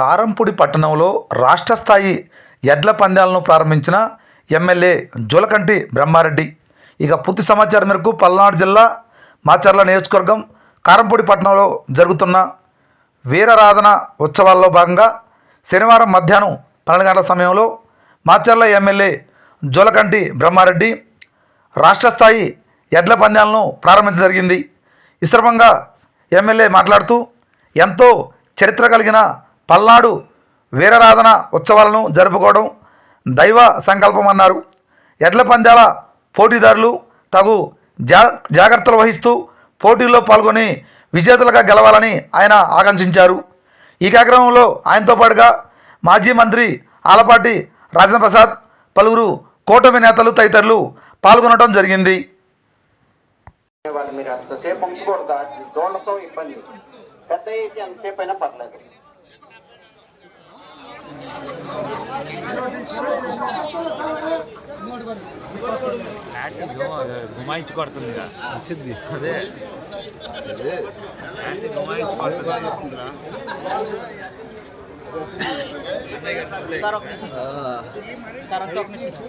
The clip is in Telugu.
కారంపూడి పట్టణంలో రాష్ట్ర స్థాయి ఎడ్ల పందాలను ప్రారంభించిన ఎమ్మెల్యే జోలకంటి బ్రహ్మారెడ్డి. ఇక పూర్తి సమాచారం మేరకు పల్నాడు జిల్లా మాచర్ల నియోజకవర్గం కారంపూడి పట్టణంలో జరుగుతున్న వీరరాధన ఉత్సవాల్లో భాగంగా శనివారం మధ్యాహ్నం పన్నెండు గంటల సమయంలో మాచర్ల ఎమ్మెల్యే జోలకంటి బ్రహ్మారెడ్డి రాష్ట్ర స్థాయి ఎడ్ల పందాలను ప్రారంభించడం జరిగింది. ఈ సందర్భంగా ఎమ్మెల్యే మాట్లాడుతూ ఎంతో చరిత్ర కలిగిన పల్నాడు వీరరాధన ఉత్సవాలను జరుపుకోవడం దైవ సంకల్పం అన్నారు. ఎడ్ల పందాల పోటీదారులు తగు జా జాగ్రత్తలు వహిస్తూ పోటీల్లో పాల్గొని విజేతలుగా గెలవాలని ఆయన ఆకాంక్షించారు. ఈ కార్యక్రమంలో ఆయనతో పాటుగా మాజీ మంత్రి ఆలపాటి రాజేంద్ర ప్రసాద్ పలువురు కూటమి నేతలు తదితరులు పాల్గొనడం జరిగింది. వాళ్ళు మీరు అంతసేపు ఉంచకూడదు? ఇబ్బంది. పెద్ద అయితే ఎంతసేపు అయినా పర్లేదు. గుమాయించి కొడుతుంది వచ్చింది అదే గుమాయించి కొడుతుంది సార్ ఒక నిమిషం. సార్ ఒక నిమిషం.